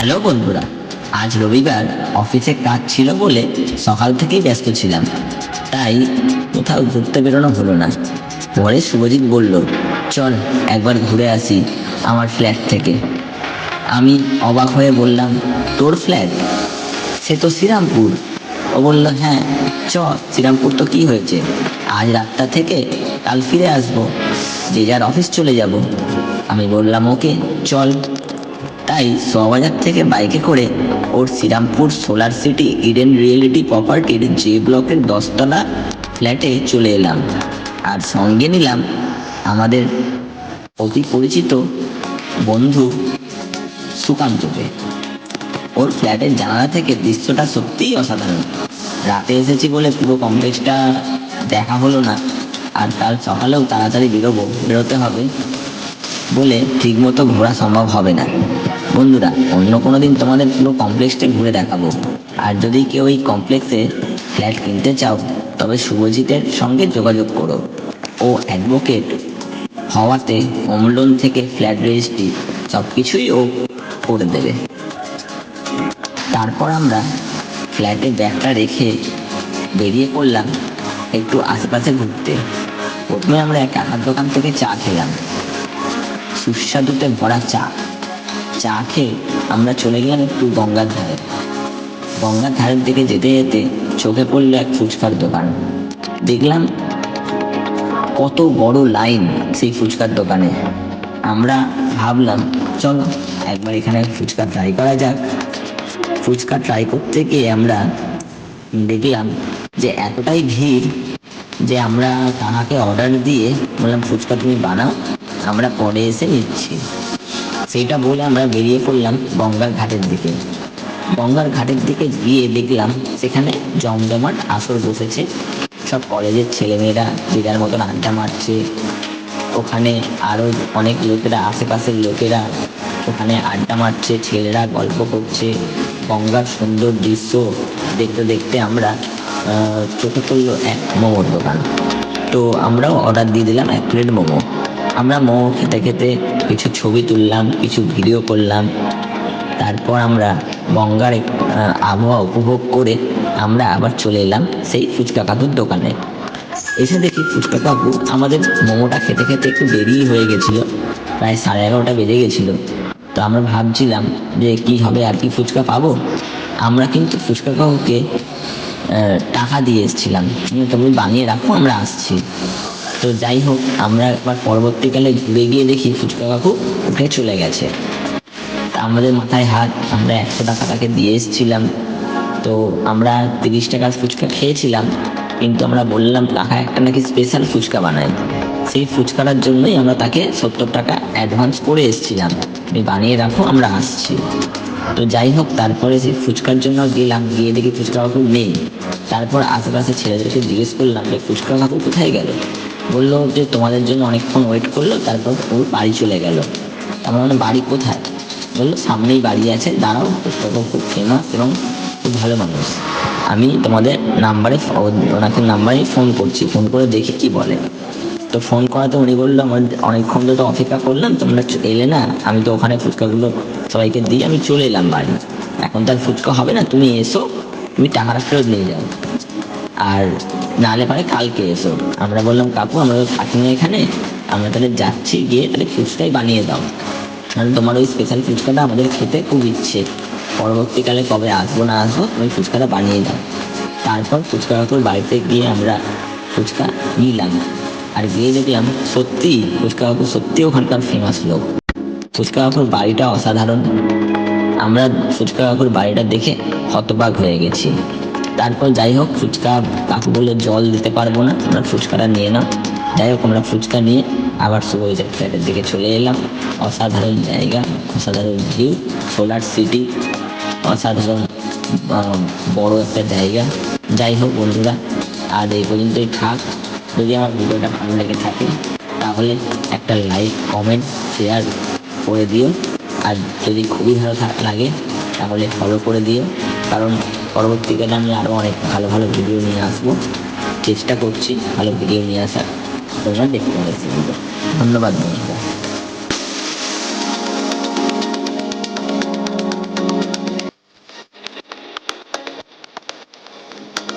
Hello বন্ধুরা, আজ রবিবার অফিসে কাজ ছিল বলে সকাল থেকেই ব্যস্ত ছিলাম। তাই কোথাও ঘুরতে বেরোনো হলো না। পরে শুভজিৎ বলল, চল একবার ঘুরে আসি আমার ফ্ল্যাট থেকে। আমি অবাক হয়ে বললাম, তোর ফ্ল্যাট সে তো শ্রীরামপুর। ও বলল হ্যাঁ চ, শ্রীরামপুর তো কি হয়েছে? আজ রাতটা থেকে কাল ফিরে আসব। যে যার অফিস চলে যাব। আমি বললাম, ওকে, চল। তাই সোয়াবাজার থেকে বাইকে করে ওর Shrirampur solar city Eden reality প্রপার্টির যে ব্লকের দশতলা ফ্ল্যাটে চলে এলাম। আর সঙ্গে নিলাম আমাদের অতি পরিচিত বন্ধু সুকান্তকে। ওর ফ্ল্যাটের জানালা থেকে দৃশ্যটা সত্যিই অসাধারণ। রাতে এসেছি বলে পুরো কমপ্লেক্সটা দেখা হলো না। আর কাল সকালেও তাড়াতাড়ি বেরোবো, বেরোতে হবে। বলে ঠিকমতো ঘোরা সম্ভব হবে না। বন্ধুরা, অন্য কোনো দিন তোমাদের পুরো কমপ্লেক্সটা ঘুরে দেখাবো। আর যদি কেউ এই কমপ্লেক্সে ফ্ল্যাট কিনতে চাও, তবে শুভজিতের সঙ্গে যোগাযোগ করো। ও অ্যাডভোকেট হওয়াতে হোম লোন থেকে ফ্ল্যাট রেজিস্ট্রি সব কিছুই ও করে দেবে। তারপর আমরা ফ্ল্যাটে ব্যাগটা রেখে বেরিয়ে পড়লাম একটু আশেপাশে ঘুরতে। প্রথমে আমরা এক কাকার দোকান থেকে চা খেলাম। সুস্বাদুতে ভরা চা। চা খেয়ে আমরা চলে গেলাম একটু গঙ্গার ধারে। গঙ্গার ধারের দিকে যেতে যেতে চোখে পড়ল এক ফুচকার দোকান। দেখলাম কত বড় লাইন সেই ফুচকার দোকানে। আমরা ভাবলাম, চলো একবার এখানে ফুচকা ট্রাই করা যাক। ফুচকা ট্রাই করতে গিয়ে আমরা দেখলাম যে এতটাই ভিড় যে আমরা কাকাকে অর্ডার দিয়ে বললাম, ফুচকা তুমি বানাও। আমরা পরে এসে নিচ্ছি। সেইটা বলে আমরা বেরিয়ে পড়লাম গঙ্গার ঘাটের দিকে। গঙ্গার ঘাটের দিকে গিয়ে দেখলাম সেখানে জমজমাট আসর বসেছে। সব কলেজের ছেলেমেয়েরা যে যার মতন আড্ডা মারছে। ওখানে আরও অনেক লোকেরা, আশেপাশের লোকেরা ওখানে আড্ডা মারছে, ছেলেরা গল্প করছে। গঙ্গার সুন্দর দৃশ্য দেখতে দেখতে আমরা চোখে পড়ল এক মোমোর দোকান। তো আমরাও অর্ডার দিয়ে দিলাম এক প্লেট মোমো। আমরা মোমো খেতে খেতে কিছু ছবি তুললাম, কিছু ভিডিও করলাম। তারপর আমরা গঙ্গার আবহাওয়া উপভোগ করে আমরা আবার চলে এলাম সেই ফুচকা কাকুর দোকানে। এসে দেখি ফুচকা কাকু আমাদের মোমোটা খেতে খেতে একটু দেরিই হয়ে গেছিল, প্রায় সাড়ে এগারোটা বেজে গেছিল। তো আমরা ভাবছিলাম যে কি হবে, আর কি ফুচকা পাবো? আমরা কিন্তু ফুচকা কাকুকে টাকা দিয়ে এসেছিলাম। তুমি বানিয়ে রাখো, আমরা আসছি। তো যাই হোক, আমরা একবার পরবর্তীকালে ঘুরে গিয়ে দেখি ফুচকা কাকু উঠে চলে গেছে। তা আমাদের মাথায় হাত, আমরা একশো টাকা তাকে দিয়ে এসেছিলাম। তো আমরা তিরিশ টাকার ফুচকা খেয়েছিলাম, কিন্তু আমরা বললাম টাকা একটা নাকি স্পেশাল ফুচকা বানায় সেই ফুচকাটার জন্যই আমরা তাকে সত্তর টাকা অ্যাডভান্স করে এসেছিলাম। তুমি বানিয়ে রাখো, আমরা আসছি। তো যাই হোক, তারপরে সেই ফুচকার জন্য গেলাম, গিয়ে দেখি ফুচকা কাকু নেই। তারপর আশেপাশে ছেলেদেরকে জিজ্ঞেস করলাম যে ফুচকা কাকু কোথায় গেল? বলল যে তোমাদের জন্য অনেকক্ষণ ওয়েট করল, তারপর ওর বাড়ি চলে গেল। আমার মানে বাড়ি কোথায়? বলল, সামনেই বাড়ি আছে, দাঁড়াও খুব ফেমাস এবং খুব ভালো মানুষ। আমি তোমাদের নাম্বারে ওনাকে নাম্বারে ফোন করছি ফোন করে দেখি কি বলে। তো ফোন করাতে উনি বলল, আমার অনেকক্ষণ তো অপেক্ষা করলাম, তোমরা এলে না, আমি তো ওখানে ফুচকাগুলো সবাইকে দিয়ে আমি চলে এলাম বাড়ি। এখন তার ফুচকা হবে না, তুমি এসো, তুমি টাকাটা ফেরত নিয়ে যাও। আর নাহলে পারে কালকে এসো। আমরা বললাম, কাকু, আমরা থাকি না এখানে। আমরা তাহলে যাচ্ছি, গিয়ে তাহলে ফুচকাই বানিয়ে দাও। নাহলে তোমার ওই স্পেশাল ফুচকাটা আমাদের খেতে খুব ইচ্ছে। পরবর্তীকালে কবে আসব, না আসব ওই ফুচকাটা বানিয়ে দাও। তারপর ফুচকা কাকুর বাড়িতে গিয়ে আমরা ফুচকা নিলাম। আর গিয়ে দেখলাম সত্যি, ফুচকা কাকু সত্যি ওখানকার ফেমাস লোক। ফুচকা কাকুর বাড়িটা অসাধারণ। আমরা ফুচকা কাকুর বাড়িটা দেখে হতবাক হয়ে গেছি। তারপর যাই হোক, ফুচকা কাকু বলে জল দিতে পারব না আমরা ফুচকাটা নিয়ে নাও। যাই হোক, আমরা ফুচকা নিয়ে আবার সুবইজার ফ্ল্যাটের দিকে চলে এলাম। অসাধারণ জায়গা, অসাধারণ ভিউ সোলার সিটি, অসাধারণ বড় একটা জায়গা। যাই হোক, বন্ধুরা আর এই পর্যন্তই থাক। যদি আমার ভিডিওটা ভালো লেগে থাকে, তাহলে একটা লাইক কমেন্ট শেয়ার করে দিও। আর যদি খুবই ভালো লাগে, তাহলে ফলো করে দিও। কারণ পরবর্তীকালে আমি আরও অনেক ভালো ভালো ভিডিও নিয়ে আসব। চেষ্টা করছি ভালো ভিডিও নিয়ে আসার। তোমরা দেখতে পাবে ধন্যবাদ বন্ধুরা।